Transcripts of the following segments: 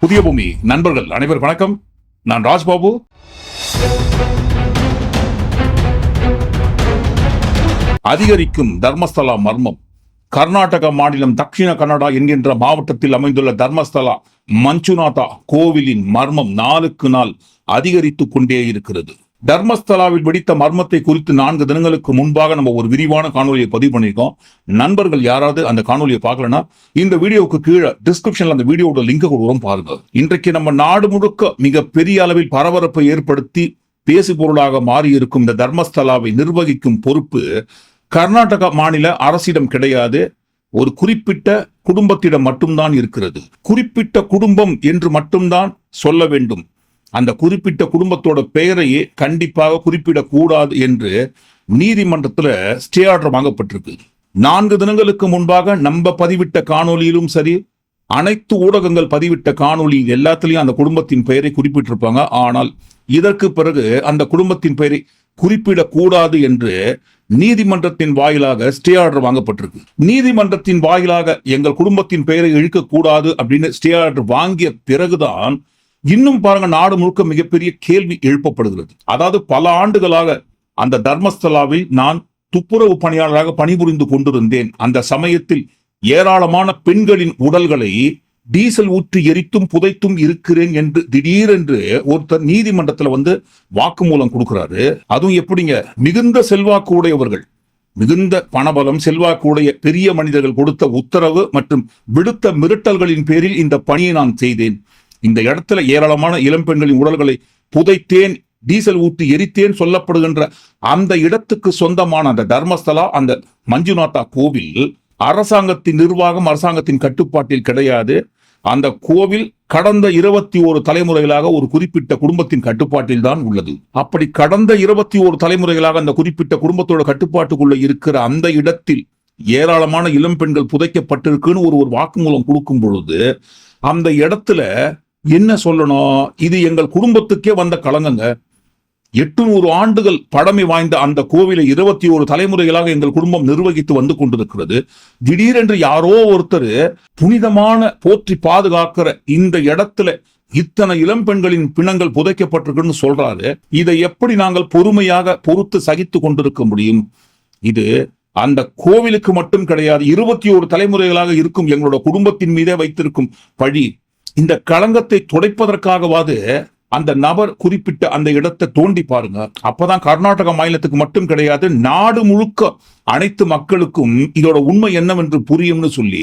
புதிய பூமி. நண்பர்கள் அனைவரும் வணக்கம். நான் ராஜ்பாபு. அதிகரிக்கும் தர்மஸ்தலா மர்மம். கர்நாடக மாநிலம் தக்ஷிண கன்னடா என்கின்ற மாவட்டத்தில் அமைந்துள்ள தர்மஸ்தலா மஞ்சுநாதா கோவிலின் மர்மம் நாளுக்கு நாள் அதிகரித்துக் கொண்டே இருக்கிறது. தர்மஸ்தலாவில் வெடித்த மர்மத்தை குறித்து நான்கு தினங்களுக்கு முன்பாக நம்ம ஒரு விரிவான காணொலியை பதிவு பண்ணியிருக்கோம். நண்பர்கள் யாராவது அந்த காணொலியை பார்க்கலனா இந்த வீடியோவுக்கு கீழே டிஸ்கிரிப்ஷன்ல அந்த வீடியோட லிங்க் கொடுக்குறோம் பாருங்க. இன்றைக்கு நம்ம நாடு முழுக்க மிக பெரிய அளவில் பரபரப்பை ஏற்படுத்தி பேசு பொருளாக மாறி இருக்கும் இந்த தர்மஸ்தலாவை நிர்வகிக்கும் பொறுப்பு கர்நாடக மாநில அரசிடம் கிடையாது. ஒரு குறிப்பிட்ட குடும்பத்திடம் மட்டும்தான் இருக்கிறது. குறிப்பிட்ட குடும்பம் என்று மட்டும்தான் சொல்ல வேண்டும். அந்த குறிப்பிட்ட குடும்பத்தோட பெயரையே கண்டிப்பாக குறிப்பிடக்கூடாது என்று நீதிமன்றத்துல ஸ்டே ஆர்டர் வாங்கப்பட்டிருக்கு. நான்கு தினங்களுக்கு முன்பாக நம்ம பதிவிட்ட காணொலியிலும் சரி அனைத்து ஊடகங்கள் பதிவிட்ட காணொலி எல்லாத்துலயும் அந்த குடும்பத்தின் பெயரை குறிப்பிட்டிருப்பாங்க. ஆனால் இதற்கு பிறகு அந்த குடும்பத்தின் பெயரை குறிப்பிடக்கூடாது என்று நீதிமன்றத்தின் வாயிலாக ஸ்டே ஆர்டர் வாங்கப்பட்டிருக்கு. நீதிமன்றத்தின் வாயிலாக எங்கள் குடும்பத்தின் பெயரை இழுக்கக்கூடாது அப்படின்னு ஸ்டே ஆர்டர் வாங்கிய பிறகுதான் இன்னும் பாருங்க நாடு முழுக்க மிகப்பெரிய கேள்வி எழுப்பப்படுகிறது. அதாவது பல ஆண்டுகளாக அந்த தர்மஸ்தலாவில் நான் துப்புரவு பணியாளராக பணிபுரிந்து கொண்டிருந்தேன். அந்த சமயத்தில் ஏராளமான பெண்களின் உடல்களை டீசல் ஊற்றி எரித்தும் புதைத்தும் இருக்கிறேன் என்று திடீரென்று ஒருத்தர் நீதிமன்றத்துல வந்து வாக்குமூலம் கொடுக்கிறாரு. அதுவும் எப்படிங்க? மிகுந்த செல்வாக்கு உடையவர்கள். மிகுந்த பணபலம் செல்வாக்குடைய பெரிய மனிதர்கள் கொடுத்த உத்தரவு மற்றும் விடுத்த மிரட்டல்களின் பேரில் இந்த பணியை நான் செய்தேன். இந்த இடத்துல ஏராளமான இளம் பெண்களின் உடல்களை புதைத்தேன் டீசல் ஊற்றி எரித்தேன் சொல்லப்படுகின்ற அந்த இடத்துக்கு சொந்தமான அந்த தர்மஸ்தலா அந்த மஞ்சுநாதா கோவில் அரசாங்கத்தின் நிர்வாகம் அரசாங்கத்தின் கட்டுப்பாட்டில் கிடையாது. அந்த கோவில் கடந்த இருபத்தி ஒரு தலைமுறைகளாக ஒரு குறிப்பிட்ட குடும்பத்தின் கட்டுப்பாட்டில் தான் உள்ளது. அப்படி கடந்த இருபத்தி ஒரு தலைமுறைகளாக அந்த குறிப்பிட்ட குடும்பத்தோட கட்டுப்பாட்டுக்குள்ள இருக்கிற அந்த இடத்தில் ஏராளமான இளம் பெண்கள் புதைக்கப்பட்டிருக்குன்னு ஒரு ஒரு வாக்குமூலம் கொடுக்கும் பொழுது அந்த இடத்துல என்ன சொல்லணும்? இது எங்கள் குடும்பத்துக்கே வந்த களங்கங்க. எட்டுநூறு ஆண்டுகள் பழமை வாய்ந்த அந்த கோவிலை இருபத்தி ஒரு தலைமுறைகளாக எங்கள் குடும்பம் நிர்வகித்து வந்து கொண்டிருக்கிறது. திடீரென்று யாரோ ஒருத்தர் புனிதமான போற்றி பாதுகாக்கிற இந்த இடத்துல இத்தனை இளம் பெண்களின் பிணங்கள் புதைக்கப்பட்டிருக்குன்னு சொல்றாரு. இதை எப்படி நாங்கள் பொறுமையாக பொறுத்து சகித்து கொண்டிருக்க முடியும்? இது அந்த கோவிலுக்கு மட்டும் கிடையாது இருபத்தி ஒரு தலைமுறைகளாக இருக்கும் எங்களோட குடும்பத்தின் மீதே வைத்திருக்கும் பழி. இந்த களங்கத்தை துடைப்பதற்காகவாது அந்த நபர் குறிப்பிட்ட அந்த இடத்தை தோண்டி பாருங்க. அப்பதான் கர்நாடக மாநிலத்துக்கு மட்டும் கிடையாது நாடு முழுக்க அனைத்து மக்களுக்கும் இதோட உண்மை என்னவென்று புரியும்னு சொல்லி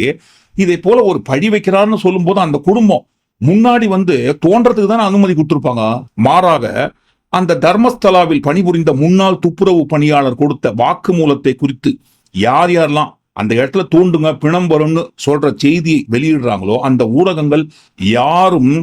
இதை போல ஒரு பழி வைக்கிறார்னு சொல்லும்போது அந்த குடும்பம் முன்னாடி வந்து தோன்றதுக்கு தானே அனுமதி கொடுத்துருப்பாங்க. மாறாக அந்த தர்மஸ்தலாவில் பணிபுரிந்த முன்னாள் துப்புரவு பணியாளர் கொடுத்த வாக்குமூலத்தை குறித்து யார் யாரெல்லாம் அந்த இடத்துல தூண்டுங்க பிணம் வரும்னு சொல்ற செய்தியை வெளியிடுறாங்களோ அந்த ஊடகங்கள் யாரும்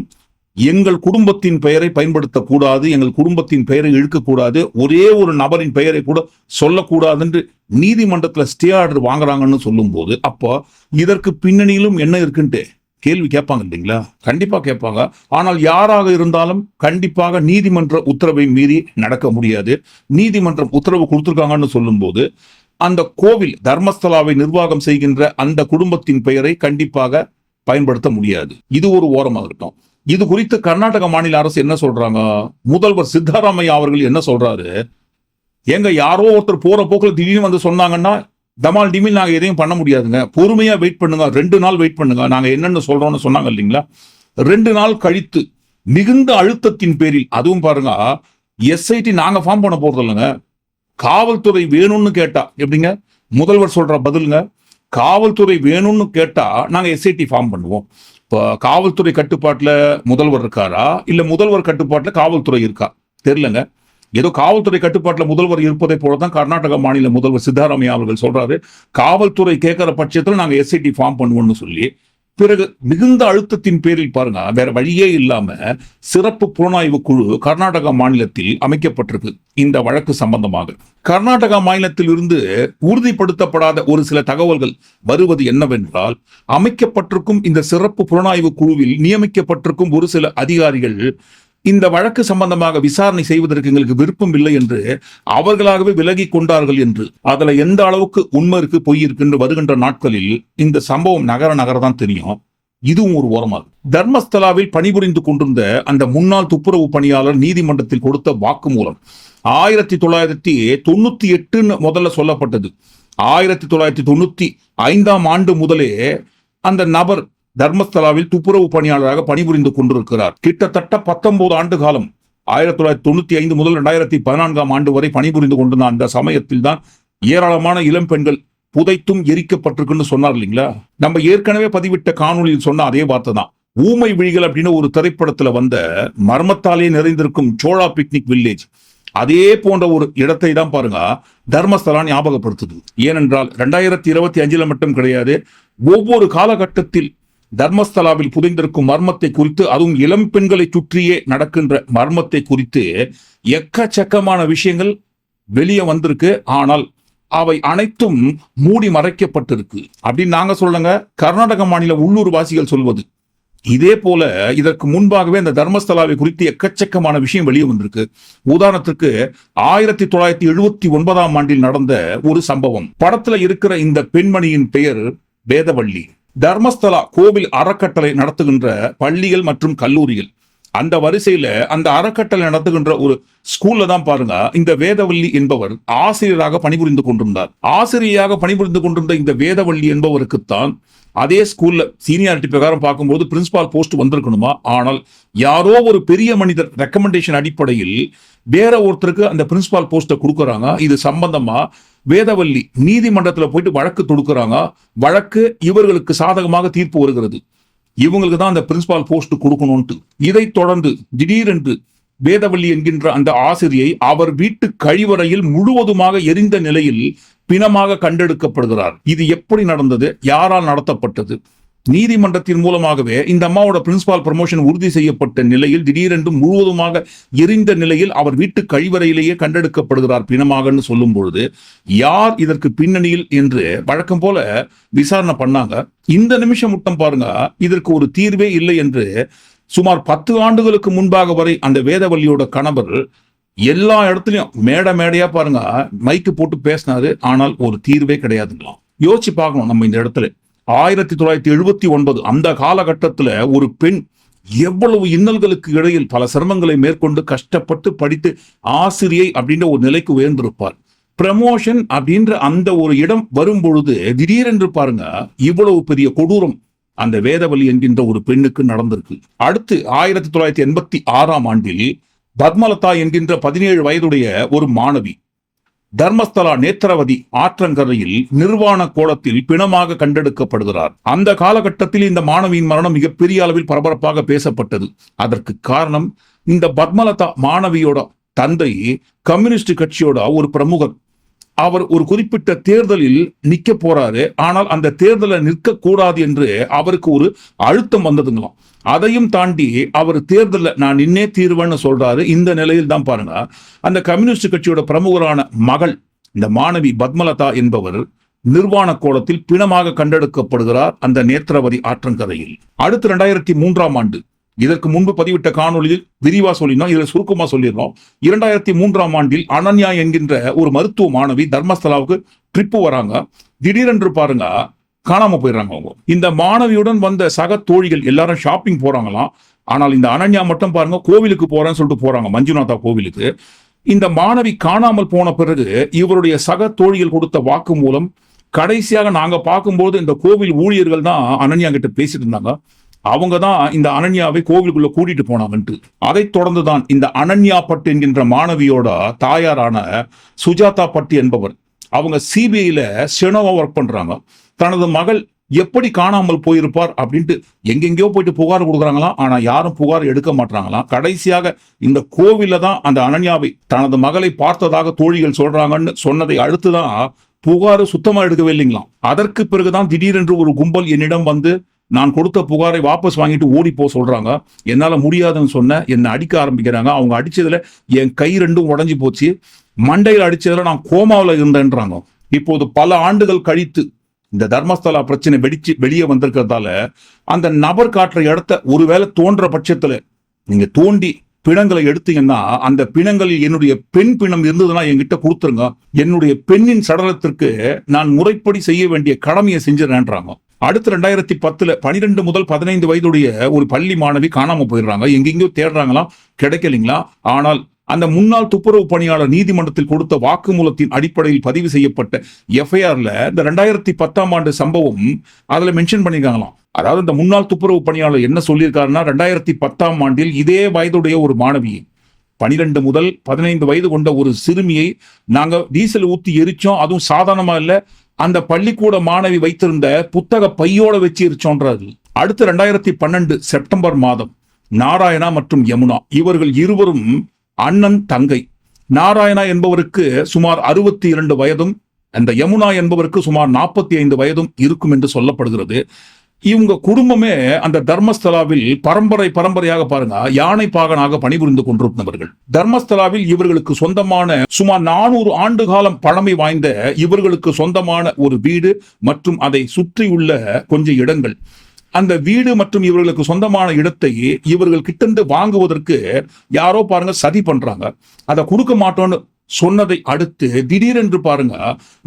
எங்கள் குடும்பத்தின் பெயரை பயன்படுத்தக்கூடாது எங்கள் குடும்பத்தின் பெயரை இழுக்கக்கூடாது ஒரே ஒரு நபரின் பெயரை கூட சொல்லக்கூடாது என்று நீதிமன்றத்தில் ஸ்டே ஆர்டர் வாங்குறாங்கன்னு சொல்லும்போது அப்போ இதற்கு பின்னணியிலும் என்ன இருக்குன்ட்டு கேள்வி கேட்பாங்க இல்லைங்களா? கண்டிப்பா கேட்பாங்க. ஆனால் யாராக இருந்தாலும் கண்டிப்பாக நீதிமன்ற உத்தரவை மீறி நடக்க முடியாது. நீதிமன்றம் உத்தரவு கொடுத்துருக்காங்கன்னு சொல்லும்போது அந்த கோவில் தர்மஸ்தலாவை நிர்வாகம் செய்கின்ற அந்த குடும்பத்தின் பெயரை கண்டிப்பாக பயன்படுத்த முடியாது. இது ஒரு ஓரமாக இருக்கட்டும். இது குறித்து கர்நாடக மாநில அரசு என்ன சொல்றாங்க? முதல்வர் சித்தராமையா அவர்கள் என்ன சொல்றாரு? எங்க யாரோ ஒருத்தர் போற போக்குல திடீர்னு வந்து சொன்னாங்கன்னா தமால் டிமில் நாங்கள் எதையும் பண்ண முடியாதுங்க. பொறுமையா வெயிட் பண்ணுங்க. ரெண்டு நாள் வெயிட் பண்ணுங்க. நாங்க என்னென்னு சொல்றோம்னு சொன்னாங்க இல்லைங்களா? ரெண்டு நாள் கழித்து மிகுந்த அழுத்தத்தின் பேரில் அதுவும் பாருங்க எஸ்ஐடி நாங்க ஃபார்ம் பண்ண போறது இல்லைங்க காவல்துறை வேணும்னு கேட்டா எப்படிங்க? முதல்வர் சொல்ற பதிலுங்க காவல்துறை வேணும்னு கேட்டா நாங்க எஸ்ஐடி ஃபார்ம் பண்ணுவோம். இப்போ காவல்துறை கட்டுப்பாட்டுல முதல்வர் இருக்காரா? இல்ல முதல்வர் கட்டுப்பாட்டுல காவல்துறை இருக்கா? தெரிலங்க ஏதோ காவல்துறை கட்டுப்பாட்டில் முதல்வர் இருப்பதை போல தான் கர்நாடக மாநில முதல்வர் சித்தாராமையா அவர்கள் சொல்றாரு. காவல்துறை கேட்கிற பட்சத்தில் நாங்கள் எஸ்ஐடி ஃபார்ம் பண்ணுவோம்னு சொல்லி பிறகு மிகுந்த அழுத்தத்தின் பேரில் பாருங்க வேற வழியே இல்லாம சிறப்பு புலனாய்வு குழு கர்நாடகா மாநிலத்தில் அமைக்கப்பட்டிருக்கு இந்த வழக்கு சம்பந்தமாக. கர்நாடகா மாநிலத்தில் இருந்து உறுதிப்படுத்தப்படாத ஒரு சில தகவல்கள் வருவது என்னவென்றால் அமைக்கப்பட்டிருக்கும் இந்த சிறப்பு புலனாய்வு குழுவில் நியமிக்கப்பட்டிருக்கும் ஒரு சில அதிகாரிகள் இந்த வழக்கு சம்பந்தமாக விசாரணை செய்வதற்கு எங்களுக்கு விருப்பம் இல்லை என்று அவர்களாகவே விலகி கொண்டார்கள் என்று அதுல எந்த அளவுக்கு உண்மை இருக்கு பொய் இருக்குன்னு வருகின்ற நாட்களில் இந்த சம்பவம் நகர நகர தான் தெரியும். இதுவும் ஒரு ஓரமாக தர்மஸ்தலாவில் பணிபுரிந்து கொண்டிருந்த அந்த முன்னாள் துப்புரவு பணியாளர் நீதிமன்றத்தில் கொடுத்த வாக்குமூலம் ஆயிரத்தி தொள்ளாயிரத்தி தொண்ணூத்தி எட்டுன்னு முதல்ல சொல்லப்பட்டது. ஆயிரத்தி தொள்ளாயிரத்தி தொண்ணூத்தி ஐந்தாம் ஆண்டு முதலே அந்த நபர் தர்மஸ்தலாவில் துப்புரவு பணியாளராக பணிபுரிந்து கொண்டிருக்கிறார். கிட்டத்தட்ட பத்தொன்பது ஆண்டு காலம் ஆயிரத்தி தொள்ளாயிரத்தி தொண்ணூத்தி ஐந்து முதல் ரெண்டாயிரத்தி பதினான்காம் ஆண்டு வரை பணிபுரிந்து கொண்டிருந்த அந்த சமயத்தில் தான் ஏராளமான இளம் பெண்கள் புதைத்தும் எரிக்கப்பட்டிருக்குன்னு சொன்னார் இல்லைங்களா? நம்ம ஏற்கனவே பதிவிட்ட காணொளியில் சொன்ன அதே வார்த்தை தான். ஊமை விழிகள் அப்படின்னு ஒரு திரைப்படத்துல வந்த மர்மத்தாலே நிறைந்திருக்கும் சோழா பிக்னிக் வில்லேஜ் அதே போன்ற ஒரு இடத்தை தான் பாருங்க தர்மஸ்தலா ஞாபகப்படுத்துது. ஏனென்றால் ரெண்டாயிரத்தி இருபத்தி அஞ்சுல மட்டும் கிடையாது ஒவ்வொரு காலகட்டத்தில் தர்மஸ்தலாவில் புதைந்திருக்கும் மர்மத்தை குறித்து அதுவும் இளம் பெண்களை சுற்றியே நடக்கின்ற மர்மத்தை குறித்து எக்கச்சக்கமான விஷயங்கள் வெளியே வந்திருக்கு. ஆனால் அவை அனைத்தும் மூடி மறைக்கப்பட்டிருக்கு. அப்படின்னு நாங்க சொல்லுங்க கர்நாடக மாநில உள்ளூர் வாசிகள் சொல்வது. இதே போல இதற்கு முன்பாகவே அந்த தர்மஸ்தலாவை குறித்து எக்கச்சக்கமான விஷயம் வெளியே வந்திருக்கு. உதாரணத்துக்கு ஆயிரத்தி தொள்ளாயிரத்தி எழுபத்தி ஒன்பதாம் ஆண்டில் நடந்த ஒரு சம்பவம். படத்துல இருக்கிற இந்த பெண்மணியின் பெயர் வேதவள்ளி. தர்மஸ்தலா கோவில் அறக்கட்டளை நடத்துகின்ற பள்ளிகள் மற்றும் கல்லூரிகள். அந்த வரிசையில அந்த அறக்கட்டளை நடத்துகின்ற ஒரு ஸ்கூல்ல தான் பாருங்க இந்த வேதவள்ளி என்பவர் ஆசிரியராக பணிபுரிந்து கொண்டிருந்தார். ஆசிரியராக பணிபுரிந்து கொண்டிருந்த இந்த வேதவள்ளி என்பவருக்குத்தான் அதே ஸ்கூல்ல சீனியாரிட்டி பிரகாரம் பார்க்கும்போது பிரின்சிபால் போஸ்ட் வந்திருக்கணுமா? ஆனால் யாரோ ஒரு பெரிய மனிதர் ரெக்கமெண்டேஷன் அடிப்படையில் வேற ஒருத்தருக்கு அந்த பிரின்சிபால் போஸ்ட்டை கொடுக்கறாங்க. இது சம்பந்தமா வேதவல்லி நீதிமன்றத்தில் போயிட்டு வழக்கு தொடுக்கிறாங்க. வழக்கு இவர்களுக்கு சாதகமாக தீர்ப்பு வருகிறது. இவங்களுக்கு தான் அந்த பிரின்சிபால் போஸ்ட் கொடுக்கணும்ட்டு இதைத் தொடர்ந்து திடீரென்று வேதவள்ளி என்கின்ற அந்த ஆசிரியை அவர் வீட்டு கழிவறையில் முழுவதுமாக எரிந்த நிலையில் பிணமாக கண்டெடுக்கப்படுகிறார். இது எப்படி நடந்தது? யாரால் நடத்தப்பட்டது? நீதிமன்றத்தின் மூலமாகவே இந்த அம்மாவோட பிரின்சிபால் ப்ரமோஷன் உறுதி செய்யப்பட்ட நிலையில் திடீரென்று முழுவதுமாக எரிந்த நிலையில் அவர் வீட்டு கழிவறையிலேயே கண்டெடுக்கப்படுகிறார் பிணமாகன்னு சொல்லும் பொழுது யார் இதற்கு பின்னணியில் என்று வழக்கம் போல விசாரணை பண்ணாங்க. இந்த நிமிஷம் முட்டம் பாருங்க இதற்கு ஒரு தீர்வே இல்லை என்று சுமார் பத்து ஆண்டுகளுக்கு முன்பாக வரை அந்த வேதவல்லியோட கணவர் எல்லா இடத்துலையும் மேடை மேடையா பாருங்க மைக்கு போட்டு பேசினாரு. ஆனால் ஒரு தீர்வே கிடையாதுங்களாம். யோசிச்சு பார்க்கணும் நம்ம இந்த இடத்துல. ஆயிரத்தி தொள்ளாயிரத்தி எழுபத்தி ஒன்பது அந்த காலகட்டத்துல ஒரு பெண் எவ்வளவு இன்னல்களுக்கு இடையில் பல சிரமங்களை மேற்கொண்டு கஷ்டப்பட்டு படித்து ஆசிரியை அப்படின்ற ஒரு நிலைக்கு உயர்ந்திருப்பார் ப்ரமோஷன் அப்படின்ற அந்த ஒரு இடம் வரும் பொழுது திடீரென்று பாருங்க இவ்வளவு பெரிய கொடூரம் அந்த வேதவலி என்கின்ற ஒரு பெண்ணுக்கு நடந்திருக்கு. அடுத்து ஆயிரத்தி தொள்ளாயிரத்தி எண்பத்தி ஆறாம் ஆண்டில் பத்மலதா என்கின்ற பதினேழு வயதுடைய ஒரு மாணவி தர்மஸ்தலா நேத்திரவதி ஆற்றங்கரையில் நிர்வாண கோலத்தில் பிணமாக கண்டெடுக்கப்படுகிறார். அந்த காலகட்டத்தில் இந்த மாணவியின் மரணம் மிகப்பெரிய அளவில் பரபரப்பாக பேசப்பட்டது. அதற்கு காரணம் இந்த பத்மலதா மாணவியோட தந்தை கம்யூனிஸ்ட் கட்சியோட ஒரு பிரமுகர். அவர் ஒரு குறிப்பிட்ட தேர்தலில் நிக்க போறாரு. ஆனால் அந்த தேர்தலில் நிற்க கூடாது என்று அவருக்கு ஒரு அழுத்தம் வந்ததுங்களாம். அதையும் தாண்டி அவர் தேர்தலில் நான் நின்னே தீர்வேன்னு சொல்றாரு. இந்த நிலையில் தான் பாருங்க. அந்த கம்யூனிஸ்ட் கட்சியோட பிரமுகரான மகள் இந்த மாணவி பத்மலதா என்பவர் நிர்வாண கோலத்தில் பிணமாக கண்டெடுக்கப்படுகிறார் அந்த நேத்திரவதி ஆற்றங்கரையில். அடுத்து ரெண்டாயிரத்தி மூன்றாம் ஆண்டு இதற்கு முன்பு பதிவிட்ட காணொளியில் விரிவா சொல்லினோம் இதுல சுருக்கமா சொல்லிடுறோம். இரண்டாயிரத்தி மூன்றாம் ஆண்டில் அனன்யா என்கின்ற ஒரு மருத்துவ மாணவி தர்மஸ்தலாவுக்கு ட்ரிப்பு வராங்க. திடீரென்று பாருங்க காணாம போயிடுறாங்க அவங்க. இந்த மாணவியுடன் வந்த சக தோழிகள் எல்லாரும் ஷாப்பிங் போறாங்களாம். ஆனால் இந்த அனன்யா மட்டும் பாருங்க கோவிலுக்கு போறேன்னு சொல்லிட்டு போறாங்க மஞ்சுநாதா கோவிலுக்கு. இந்த மாணவி காணாமல் போன பிறகு இவருடைய சக தோழிகள் கொடுத்த வாக்கு மூலம் கடைசியாக நாங்க பார்க்கும்போது இந்த கோவில் ஊழியர்கள் தான் அனன்யா கிட்ட பேசிட்டு இருந்தாங்க. அவங்க தான் இந்த அனன்யாவை கோவிலுக்குள்ள கூட்டிட்டு போனாங்கன்ட்டு. அதைத் தொடர்ந்து தான் இந்த அனன்யா பட் என்கின்ற மாணவியோட தாயாரான சுஜாதா பட்டு என்பவர் அவங்க சிபிஐல செனோவா ஒர்க் பண்றாங்க. தனது மகள் எப்படி காணாமல் போயிருப்பார் அப்படின்ட்டு எங்கெங்கேயோ போயிட்டு புகார் கொடுக்குறாங்களாம். ஆனா யாரும் புகார் எடுக்க மாட்டாங்களாம் கடைசியாக இந்த கோவில தான் அந்த அனன்யாவை தனது மகளை பார்த்ததாக தோழிகள் சொல்றாங்கன்னு சொன்னதை அடுத்துதான் புகார் சுத்தமா எடுக்கவே இல்லைங்களாம். அதற்கு பிறகுதான் திடீரென்று ஒரு கும்பல் என்னிடம் வந்து நான் கொடுத்த புகாரை வாபஸ் வாங்கிட்டு ஓடி போக சொல்கிறாங்க என்னால் முடியாதுன்னு சொன்ன என்னை அடிக்க ஆரம்பிக்கிறாங்க. அவங்க அடித்ததில் என் கை ரெண்டும் உடஞ்சி போச்சு. மண்டையில் அடித்ததில் நான் கோமாவில் இருந்தேன்றாங்க. இப்போது பல ஆண்டுகள் கழித்து இந்த தர்மஸ்தலா பிரச்சனை வெடிச்சு வெளியே வந்திருக்கிறதால அந்த நபர் காட்டுற இடத்த ஒருவேளை தோன்ற பட்சத்தில் நீங்கள் தோண்டி பிணங்களை எடுத்தீங்கன்னா அந்த பிணங்களில் என்னுடைய பெண் பிணம் இருந்ததுன்னா என்கிட்ட கொடுத்துருங்க. என்னுடைய பெண்ணின் சடலத்திற்கு நான் முறைப்படி செய்ய வேண்டிய கடமையை செஞ்சிடறேன்றாங்க. அடுத்து ரெண்டாயிரத்தி பத்துல பனிரெண்டு முதல் பதினைந்து வயதுடைய ஒரு பள்ளி மாணவி காணாம போயிடுறாங்க. எங்கெங்கயோ தேடுறாங்களாம். கிடைக்கலைங்களா? ஆனால் அந்த முன்னாள் துப்புரவு பணியாளர் நீதிமன்றத்தில் கொடுத்த வாக்குமூலத்தின் அடிப்படையில் பதிவு செய்யப்பட்ட எஃப்ஐஆர்ல இந்த ரெண்டாயிரத்தி பத்தாம் ஆண்டு சம்பவம் அதுல மென்ஷன் பண்ணியிருக்காங்களாம். அதாவது இந்த முன்னாள் துப்புரவு பணியாளர் என்ன சொல்லியிருக்காருன்னா ரெண்டாயிரத்தி பத்தாம் ஆண்டில் இதே வயதுடைய ஒரு மாணவி பனிரெண்டு முதல் பதினைந்து வயது கொண்ட ஒரு சிறுமியை நாங்க டீசல் ஊத்தி எரிச்சோம். அதுவும் சாதாரணமா இல்லை அந்த பள்ளிக்கூட மாணவி வைத்திருந்த புத்தக பையோட வச்சு எரிச்சோன்றாரு அடுத்து ரெண்டாயிரத்தி பன்னெண்டு செப்டம்பர் மாதம் நாராயணா மற்றும் யமுனா இவர்கள் இருவரும் அண்ணன் தங்கை. நாராயணா என்பவருக்கு சுமார் அறுபத்தி இரண்டு வயதும் அந்த யமுனா என்பவருக்கு சுமார் நாற்பத்தி ஐந்து வயதும் இருக்கும் என்று சொல்லப்படுகிறது. இவங்க குடும்பமே அந்த தர்மஸ்தலாவில் பரம்பரை பரம்பரையாக பாருங்க யானை பாகனாக பணிபுரிந்து கொண்டிருந்தவர்கள். தர்மஸ்தலாவில் இவர்களுக்கு சொந்தமான சுமார் நானூறு ஆண்டு காலம் பழமை வாய்ந்த இவர்களுக்கு சொந்தமான ஒரு வீடு மற்றும் அதை சுற்றியுள்ள கொஞ்சம் இடங்கள். அந்த வீடு மற்றும் இவர்களுக்கு சொந்தமான இடத்தை இவர்கள் கிட்டந்து வாங்குவதற்கு யாரோ பாருங்க சதி பண்றாங்க. அதை கொடுக்க மாட்டோம்னு சொன்னதை அடுத்து திடீரென்று பாருங்க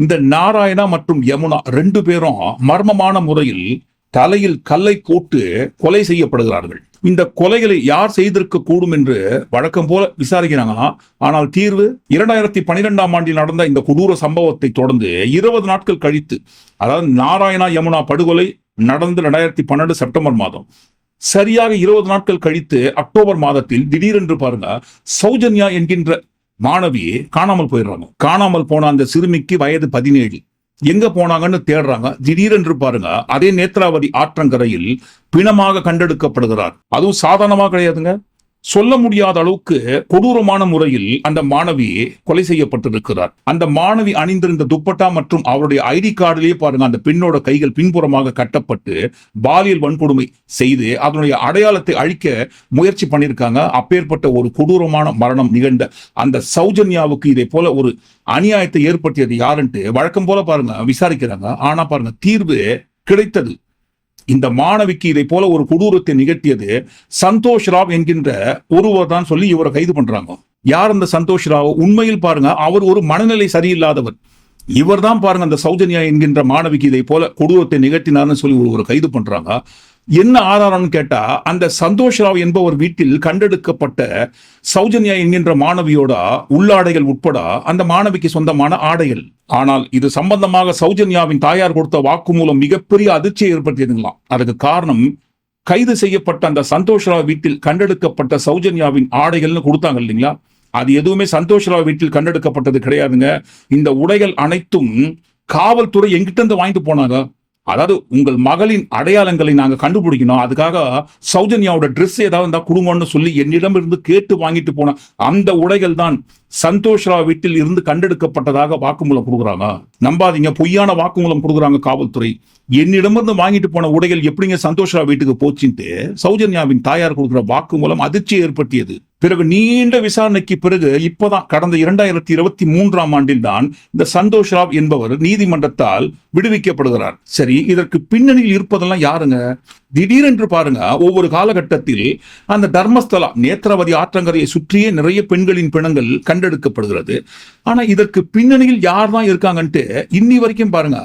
இந்த நாராயணா மற்றும் யமுனா ரெண்டு பேரும் மர்மமான முறையில் தலையில் கல்லை போட்டு கொலை செய்யப்படுகிறார்கள். இந்த கொலைகளை யார் செய்திருக்க கூடும் என்று வழக்கம் போல விசாரிக்கிறாங்களாம் ஆனால் தீர்வு இரண்டாயிரத்தி பனிரெண்டாம் ஆண்டில் நடந்த இந்த கொடூர சம்பவத்தை தொடர்ந்து இருபது நாட்கள் கழித்து அதாவது நாராயணா யமுனா படுகொலை நடந்து ரெண்டாயிரத்தி பன்னெண்டு செப்டம்பர் மாதம். சரியாக இருபது நாட்கள் கழித்து அக்டோபர் மாதத்தில் திடீரென்று பாருங்க சௌஜன்யா என்கின்ற மாணவி காணாமல் போயிடுறாங்க. காணாமல் போன அந்த சிறுமிக்கு வயது பதினேழு. எங்க போனாங்கன்னு தேடுறாங்க. திடீரென்று பாருங்க அதே நேத்ராவதி ஆற்றங்கரையில் பிணமாக கண்டெடுக்கப்படுகிறார். அதுவும் சாதாரணமா கிடையாதுங்க. சொல்ல முடியாத அளவுக்கு கொடூரமான முறையில் அந்த மாணவி கொலை செய்யப்பட்டிருக்கிறார். அந்த மாணவி அணிந்திருந்த துப்பட்டா மற்றும் அவருடைய ஐடி கார்டிலேயே பாருங்க அந்த பெண்ணோட கைகள் பின்புறமாக கட்டப்பட்டு பாலியல் வன்கொடுமை செய்து அதனுடைய அடையாளத்தை அழிக்க முயற்சி பண்ணியிருக்காங்க. அப்பேற்பட்ட ஒரு கொடூரமான மரணம் நிகழ்ந்த அந்த சௌஜன்யாவுக்கு இதை போல ஒரு அநியாயத்தை ஏற்படுத்தியது யாருன்ட்டு வழக்கம் போல பாருங்க விசாரிக்கிறாங்க. ஆனா பாருங்க தீர்வு கிடைத்தது. இந்த மாணவிக்கு இதை போல ஒரு கொடூரத்தை நிகழ்த்தியது சந்தோஷ் ராவ் என்கின்ற ஒருவர் தான் சொல்லி இவரை கைது பண்றாங்க. யார் அந்த சந்தோஷ் ராவ்? உண்மையில் பாருங்க அவர் ஒரு மனநிலை சரியில்லாதவர். இவர் தான் பாருங்க அந்த சௌஜன்யா என்கின்ற மாணவிக்கு இதை போல கொடூரத்தை நிகழ்த்தினார்னு சொல்லி ஒரு கைது பண்றாங்க. என்ன ஆதாரம்னு கேட்டா அந்த சந்தோஷ் ராவ் என்பவர் வீட்டில் கண்டெடுக்கப்பட்ட சௌஜன்யா என்கின்ற மாணவியோட உள்ளாடைகள் உட்பட அந்த மாணவிக்கு சொந்தமான ஆடைகள். ஆனால் இது சம்பந்தமாக சௌஜன்யாவின் தாயார் கொடுத்த வாக்குமூலம் மிகப்பெரிய அதிர்ச்சியை ஏற்படுத்தியதுங்களாம். அதுக்கு காரணம் கைது செய்யப்பட்ட அந்த சந்தோஷ் ராவ் வீட்டில் கண்டெடுக்கப்பட்ட சௌஜன்யாவின் ஆடைகள்னு கொடுத்தாங்க இல்லைங்களா? அது எதுவுமே சந்தோஷ் ராவ் வீட்டில் கண்டெடுக்கப்பட்டது கிடையாதுங்க. இந்த உடைகள் அனைத்தும் காவல்துறை எங்கிட்ட இருந்து வாங்கிட்டு போனாங்க? அதாவது உங்கள் மகளின் அடையாளங்களை நாங்க கண்டுபிடிக்கணும். அதுக்காக சௌஜன்யாவோட ட்ரெஸ் ஏதாவது இருந்தால் கொடுங்கன்னு சொல்லி என்னிடமிருந்து கேட்டு வாங்கிட்டு போன அந்த உடைகள் தான் சந்தோஷ் ராவ் வீட்டில் இருந்து கண்டெடுக்கப்பட்டதாக வாக்குமூலம் கொடுக்குறாங்க. நம்பாதீங்க பொய்யான வாக்குமூலம் கொடுக்குறாங்க காவல்துறை. என்னிடமிருந்து வாங்கிட்டு போன உடைகள் எப்படிங்க சந்தோஷ் ராவ் வீட்டுக்கு போச்சுன்ட்டு சௌஜன்யாவின் தாயார் கொடுக்குற வாக்குமூலம் அதிர்ச்சியை ஏற்படுத்தியது. பிறகு நீண்ட விசாரணைக்கு பிறகு இப்பதான் கடந்த இரண்டாயிரத்தி இருபத்தி மூன்றாம் ஆண்டில் தான் இந்த சந்தோஷ் ராவ் என்பவர் நீதிமன்றத்தால் விடுவிக்கப்படுகிறார். சரி இதற்கு பின்னணியில் இருப்பதெல்லாம் யாருங்க? திடீரென்று பாருங்க ஒவ்வொரு காலகட்டத்தில் அந்த தர்மஸ்தலா நேத்திரவதி ஆற்றங்கரையை சுற்றியே நிறைய பெண்களின் பிணங்கள் கண்டெடுக்கப்படுகிறது. ஆனா இதற்கு பின்னணியில் யார் தான் இருக்காங்கன்ட்டு இன்னி வரைக்கும் பாருங்க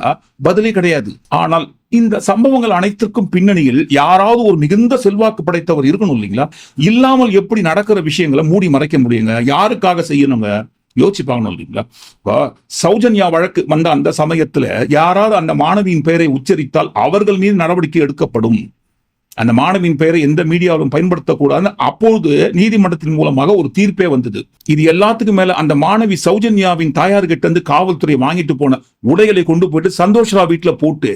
பதிலே கிடையாது. ஆனால் இந்த சம்பவங்கள் அனைத்திற்கும் பின்னணியில் யாராவது ஒரு மிகுந்த செல்வாக்கு படைத்தவர் இருக்கணும் இல்லைங்களா? இல்லாமல் எப்படி நடக்கிற விஷயங்களை மூடி மறைக்க முடியுங்க? யாருக்காக செய்யணுங்க? யோசிச்சு பார்க்கணும் இல்லைங்களா? இப்போ சௌஜன்யா வழக்கு வந்த அந்த சமயத்துல யாராவது அந்த மாணவியின் பெயரை உச்சரித்தால் அவர்கள் மீது நடவடிக்கை எடுக்கப்படும். அந்த மாணவியின் பெயரை எந்த மீடியாவிலும் பயன்படுத்தக்கூடாதுன்னு அப்போது நீதிமன்றத்தின் மூலமாக ஒரு தீர்ப்பே வந்தது. இது எல்லாத்துக்கும் மேல அந்த மாணவி சௌஜன்யாவின் தாயார் கிட்ட இருந்து காவல்துறை வாங்கிட்டு போன உடைகளை கொண்டு போயிட்டு சந்தோஷ்ரா வீட்டுல போட்டு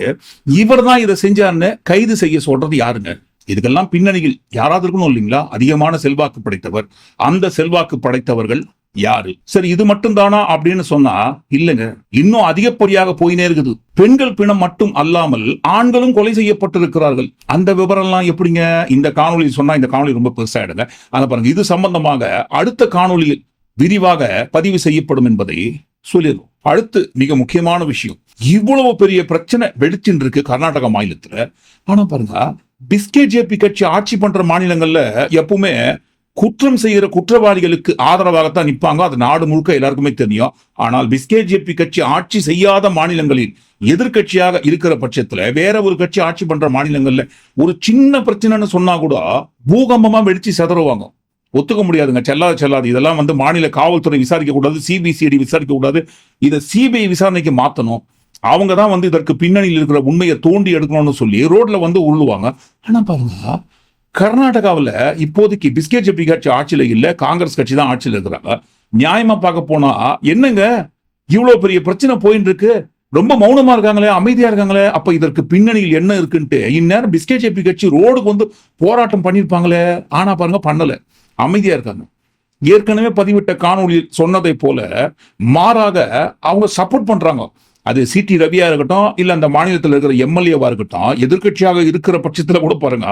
இவர் தான் இதை செஞ்சாருன்னு கைது செய்ய சொல்றது யாருங்க? இதுக்கெல்லாம் பின்னணியில் யாராவது இருக்கணும் இல்லைங்களா? அதிகமான செல்வாக்கு படைத்தவர். அந்த செல்வாக்கு படைத்தவர்கள் யாரு? சரி இது மட்டும் தானா அப்படின்னு சொன்னா இல்லைங்க. இன்னும் அதிகப்படியாக போயினே இருக்குது. பெண்கள் பிணம் மட்டும் அல்லாமல் ஆண்களும் கொலை செய்யப்பட்டிருக்கிறார்கள். அந்த விவரம் எல்லாம் எப்படிங்க? இந்த காணொளி சொன்னா இந்த காணொலி ரொம்ப பெருசாயிடுங்க. அதை பாருங்க இது சம்பந்தமாக அடுத்த காணொளியில் விரிவாக பதிவு செய்யப்படும் என்பதை சொல்லிடுவோம் அடுத்து மிக முக்கியமான விஷயம். இவ்வளவு பெரிய பிரச்சனை வெடிச்சுன்னு இருக்கு கர்நாடக மாநிலத்துல. ஆனா பாருங்க பிஸ்கே ஜேபி கட்சி ஆட்சி பண்ற மாநிலங்கள்ல எப்பவுமே குற்றம் செய்கிற குற்றவாளிகளுக்கு ஆதரவாகத்தான் நிற்பாங்க. அது நாடு முழுக்க எல்லாருக்குமே தெரியும். ஆனால் பிஸ்கேஜேபி கட்சி ஆட்சி செய்யாத மாநிலங்களில் எதிர்கட்சியாக இருக்கிற பட்சத்துல வேற ஒரு கட்சி ஆட்சி பண்ற மாநிலங்கள்ல ஒரு சின்ன பிரச்சனைன்னு சொன்னா கூட பூகம்பமா வெடிச்சு செதறுவாங்க. ஒத்துக்க முடியாதுங்க. செல்லாது செல்லாது. இதெல்லாம் வந்து மாநில காவல்துறை விசாரிக்க கூடாது சிபிசிஐடி விசாரிக்க கூடாது. இதை சிபிஐ விசாரணைக்கு மாத்தணும். அவங்க தான் வந்து இதற்கு பின்னணியில் இருக்கிற உண்மையை தோண்டி எடுக்கணும்னு சொல்லி ரோட்ல வந்து உள்ளுவாங்க ஆனா பாருங்க கர்நாடகாவில் இப்போதைக்கு பிஸ்கெட் ஜெபி கட்சி ஆட்சியில் இல்லை காங்கிரஸ் கட்சி தான் ஆட்சியில் இருக்கிறாங்க. நியாயமா பார்க்க போனா என்னங்க இவ்வளவு பெரிய பிரச்சனை போயின்னு இருக்கு? ரொம்ப மௌனமா இருக்காங்களே அமைதியா இருக்காங்களே அப்ப இதற்கு பின்னணியில் என்ன இருக்குன்ட்டு இந்நேரம் பிஸ்கே ஜெப்பி கட்சி ரோடுக்கு வந்து போராட்டம் பண்ணியிருப்பாங்களே? ஆனா பாருங்க பண்ணல. அமைதியா இருக்காங்க. ஏற்கனவே பதிவிட்ட காணொலியில் சொன்னதை போல மாறாக அவங்க சப்போர்ட் பண்றாங்க. அது சிடி ரவியா இருக்கட்டும் இல்ல அந்த மாநிலத்தில் இருக்கிற எம்எல்ஏவா இருக்கட்டும் எதிர்க்கட்சியாக இருக்கிற பட்சத்துல கூட பாருங்க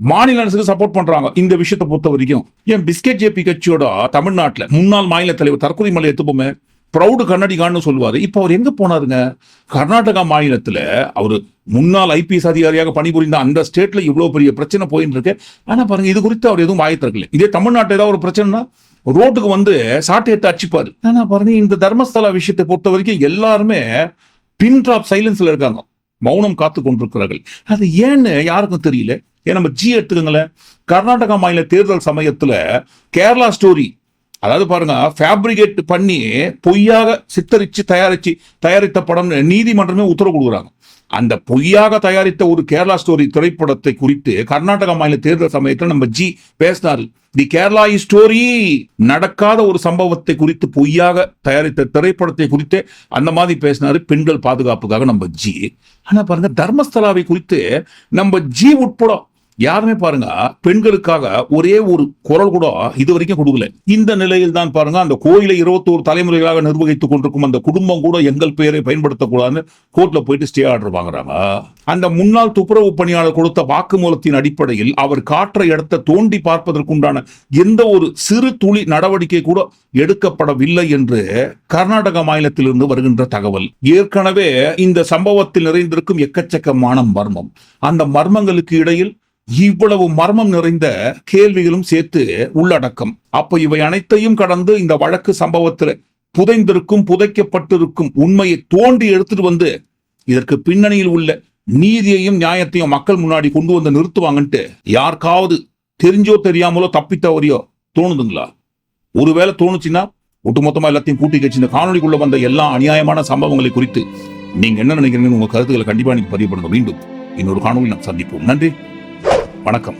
மாநில அரசுக்கு சப்போர்ட் பண்றாங்க. இந்த விஷயத்தை பொறுத்த வரைக்கும் ஏன் பிஸ்கெட் ஜேபி கட்சியோட தமிழ்நாட்டில் முன்னாள் மாநில தலைவர் தற்கொலை மலை எடுத்துப்போமே ப்ரௌடு கன்னடிகான்னு சொல்லுவாரு. இப்போ அவர் எங்க போனாருங்க? கர்நாடகா மாநிலத்துல அவர் முன்னாள் ஐபிஎஸ் அதிகாரியாக பணிபுரிந்த அந்த ஸ்டேட்ல இவ்வளவு பெரிய பிரச்சனை போயின்னு இருக்கு. ஆனா பாருங்க இது குறித்து அவர் எதுவும் வாய் திறக்கல. இதே தமிழ்நாட்டில் ஏதாவது ஒரு பிரச்சனைனா ரோட்டுக்கு வந்து சாட்டை எடுத்து அடிச்சுப்பாரு. ஆனா பாருங்க இந்த தர்மஸ்தலா விஷயத்தை பொறுத்த வரைக்கும் எல்லாருமே பின் டிராப் சைலன்ஸ்ல இருக்காங்க. மௌனம் காத்து கொண்டிருக்கிறார்கள் அது ஏன்னு யாருக்கும் தெரியல? ஏன் நம்ம ஜி எடுத்துக்கோங்களேன். கர்நாடகா மாநில தேர்தல் சமயத்துல கேரளா ஸ்டோரி அதாவது பாருங்க ஃபேப்ரிகேட் பண்ணி பொய்யாக சித்தரிச்சு தயாரிச்சு தயாரித்த படம் நீதிமன்றமே உத்தரவு கொடுக்குறாங்க. அந்த பொய்யாக தயாரித்த ஒரு கேரளா ஸ்டோரி திரைப்படத்தை குறித்து கர்நாடக மாநில தேர்தல் சமயத்தில் நம்ம ஜி பேசினாரு. The Kerala story. நடக்காத ஒரு சம்பவத்தை குறித்து பொய்யாக தயாரித்த திரைப்படத்தை குறித்து அந்த மாதிரி பேசினாரு பெண்கள் பாதுகாப்புக்காக நம்ம ஜி. ஆனா பாருங்க தர்மஸ்தலாவை குறித்து நம்ம ஜி உட்பட யாருமே பாருங்க பெண்களுக்காக ஒரே ஒரு குரல் கூட இது வரைக்கும் கொடுக்கல. இந்த நிலையில் தான் பாருங்க அந்த கோயிலை இருபத்தோரு தலைமுறைகளாக நிர்வகித்துக் கொண்டிருக்கும் அந்த குடும்பம் கூட எங்கள் பெயரை பயன்படுத்தக்கூடாதுன்னு கோர்ட்ல போயிட்டு ஸ்டே ஆர்டர் வாங்குறாங்க. அந்த முன்னாள் துப்புரவு பணியாளர் கொடுத்த வாக்குமூலத்தின் அடிப்படையில் அவர் காற்ற இடத்தை தோண்டி பார்ப்பதற்குண்டான எந்த ஒரு சிறு துளி நடவடிக்கை கூட எடுக்கப்படவில்லை என்று கர்நாடக மாநிலத்திலிருந்து வருகின்ற தகவல். ஏற்கனவே இந்த சம்பவத்தில் நிறைந்திருக்கும் எக்கச்சக்கமான மர்மம். அந்த மர்மங்களுக்கு இடையில் இவ்வளவு மர்மம் நிறைந்த கேள்விகளும் சேர்த்து உள்ளடக்கம். அப்போ இவை அனைத்தையும் கடந்து இந்த வழக்கு சம்பவத்தில் புதைந்திருக்கும் புதைக்கப்பட்டிருக்கும் உண்மையை தோண்டி எடுத்துட்டு வந்து இதற்கு பின்னணியில் உள்ள நீதியையும் நியாயத்தையும் மக்கள் முன்னாடி கொண்டு வந்து நிறுத்துவாங்கன்ட்டு யாருக்காவது தெரிஞ்சோ தெரியாமலோ தப்பித்தவரையோ தோணுதுங்களா? ஒருவேளை தோணுச்சுன்னா ஒட்டுமொத்தமா எல்லாத்தையும் கூட்டி கட்சி இந்த காணொலிக்குள்ள வந்த எல்லா அநியாயமான சம்பவங்களை குறித்து நீங்க என்ன நினைக்கிறீங்கன்னு உங்க கருத்துக்களை கண்டிப்பா நீங்க பதிவு பண்ணுங்க. மீண்டும் இன்னொரு காணொலி நாம் சந்திப்போம். நன்றி. வணக்கம்.